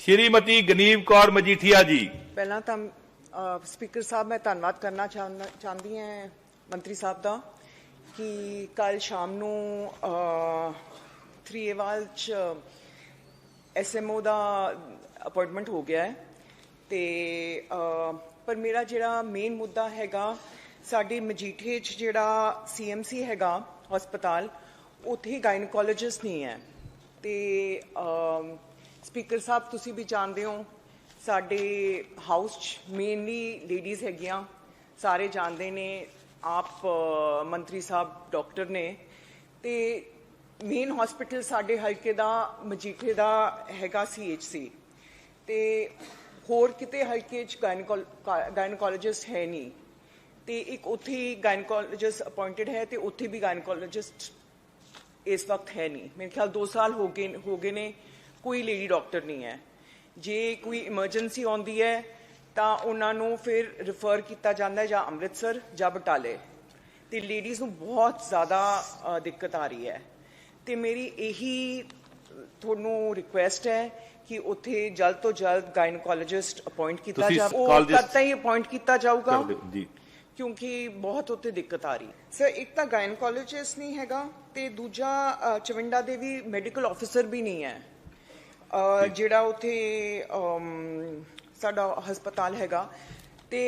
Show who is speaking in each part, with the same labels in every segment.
Speaker 1: ਸ਼੍ਰੀਮਤੀ ਗਨੀਵ ਕੌਰ ਮਜੀਠੀਆ ਜੀ।
Speaker 2: ਪਹਿਲਾਂ ਤਾਂ ਸਪੀਕਰ ਸਾਹਿਬ, ਮੈਂ ਧੰਨਵਾਦ ਕਰਨਾ ਚਾਹੁੰਦਾ- ਚਾਹੁੰਦੀ ਹਾਂ ਮੰਤਰੀ ਸਾਹਿਬ ਦਾ ਕਿ ਕੱਲ ਸ਼ਾਮ ਨੂੰ ਥਰੀਏਵਾਲ ਚ ਐਸਐਮਓ ਦਾ ਅਪਾਇੰਟਮੈਂਟ ਹੋ ਗਿਆ ਹੈ। ਤੇ ਪਰ ਮੇਰਾ ਜਿਹੜਾ ਮੇਨ ਮੁੱਦਾ ਹੈਗਾ, ਸਾਡੇ ਮਜੀਠੇ 'ਚ ਜਿਹੜਾ ਸੀਐਮਸੀ ਹੈਗਾ, ਹਸਪਤਾਲ, ਉੱਥੇ ਗਾਇਨਕੋਲੋਜਿਸਟ ਨਹੀਂ ਹੈ। ਤੇ ਸਪੀਕਰ ਸਾਹਿਬ, ਤੁਸੀਂ ਵੀ ਜਾਣਦੇ ਹੋ, ਸਾਡੇ ਹਾਊਸ 'ਚ ਮੇਨਲੀ ਲੇਡੀਜ਼ ਹੈਗੀਆਂ। ਸਾਰੇ ਜਾਣਦੇ ਨੇ, ਆਪ ਮੰਤਰੀ ਸਾਹਿਬ ਡਾਕਟਰ ਨੇ। ਤੇ ਮੇਨ ਹਸਪੀਟਲ ਸਾਡੇ ਹਲਕੇ ਦਾ, ਮਜੀਠੇ ਦਾ ਹੈਗਾ ਸੀਐਚਸੀ ਤੇ ਹੋਰ ਕਿਤੇ ਹਲਕੇ 'ਚ ਗਾਇਨਕੋਲੋਜਿਸਟ ਹੈ ਨਹੀਂ। ਤੇ ਇੱਕ ਉੱਥੇ ਹੀ ਗਾਇਨਕੋਲੋਜਿਸਟ ਅਪਾਇੰਟਡ ਹੈ ਤੇ ਉੱਥੇ ਵੀ ਗਾਇਨਕੋਲੋਜਿਸਟ ਇਸ ਵਕਤ ਹੈ ਨਹੀਂ। ਮੇਰੇ ਖਿਆਲ 2 ਸਾਲ ਹੋ ਗਏ ਹੋ ਗਏ ਨੇ। ਕੋਈ ਲੇਡੀ ਡਾਕਟਰ ਨਹੀਂ ਹੈ। ਜੇ ਕੋਈ ਇਮਰਜੈਂਸੀ ਆਉਂਦੀ ਹੈ ਤਾਂ ਉਹਨਾਂ ਨੂੰ ਫਿਰ ਰਿਫਰ ਕੀਤਾ ਜਾਂਦਾ ਹੈ ਜਾਂ ਅੰਮ੍ਰਿਤਸਰ ਜਾਂ ਬਟਾਲੇ। ਤੇ ਲੇਡੀਜ਼ ਨੂੰ ਬਹੁਤ ਜ਼ਿਆਦਾ ਦਿੱਕਤ ਆ ਰਹੀ ਹੈ। ਤੇ ਮੇਰੀ ਇਹੀ ਤੁਹਾਨੂੰ ਰਿਕੁਐਸਟ ਹੈ ਕਿ ਉੱਥੇ ਜਲਦ ਤੋਂ ਜਲਦ ਗਾਇਨਕੋਲੋਜਿਸਟ ਅਪਾਇੰਟ ਕੀਤਾ ਜਾਵੇ। ਉਹ ਕਦ ਤਾਈਂ ਅਪਾਇੰਟ ਕੀਤਾ ਜਾਊਗਾ।
Speaker 1: ਜੀ।
Speaker 2: ਕਿਉਂਕਿ ਬਹੁਤ ਉੱਤੇ ਦਿੱਕਤ ਆ ਰਹੀ ਸਰ ਇੱਕ ਤਾਂ ਗਾਇਨਕੋਲੋਜਿਸਟ ਨਹੀਂ ਹੈਗਾ ਤੇ ਦੂਜਾ ਚਵਿੰਡਾ ਦੇ ਵੀ ਮੈਡੀਕਲ ਆਫੀਸਰ ਵੀ ਨਹੀਂ ਹੈ। ਜਿਹੜਾ ਉੱਥੇ ਸਾਡਾ ਹਸਪਤਾਲ ਹੈਗਾ ਤੇ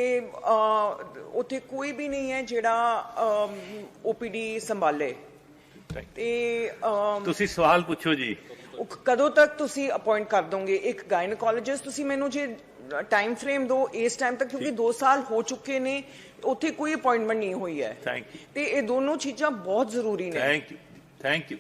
Speaker 2: ਉੱਥੇ ਕੋਈ ਵੀ ਨਹੀਂ ਹੈ ਜਿਹੜਾ ਓਪੀਡੀ ਸੰਭਾਲੇ। ਤੇ
Speaker 1: ਤੁਸੀਂ ਸਵਾਲ ਪੁੱਛੋ ਜੀ।
Speaker 2: ਕਦੋਂ ਤੱਕ ਤੁਸੀਂ ਅਪਾਇੰਟ ਕਰ ਦੋਗੇ? ਇੱਕ ਗਾਇਨਕੋਲੋਜਿਸਟ ਤੁਸੀਂ ਮੈਨੂੰ ਜੇ ਟਾਈਮ ਫਰੇਮ ਦਿਓ ਇਸ ਟਾਈਮ ਤੱਕ ਕਿਉਂਕਿ 2 ਸਾਲ ਹੋ ਚੁੱਕੇ ਨੇ ਉੱਥੇ ਕੋਈ ਅਪਾਇੰਟਮੈਂਟ ਨਹੀਂ ਹੋਈ ਹੈ।
Speaker 1: ਥੈਂਕ ਯੂ
Speaker 2: ਤੇ ਇਹ ਦੋਨੋਂ ਚੀਜ਼ਾਂ ਬਹੁਤ ਜ਼ਰੂਰੀ ਨੇ।
Speaker 1: Thank you thank you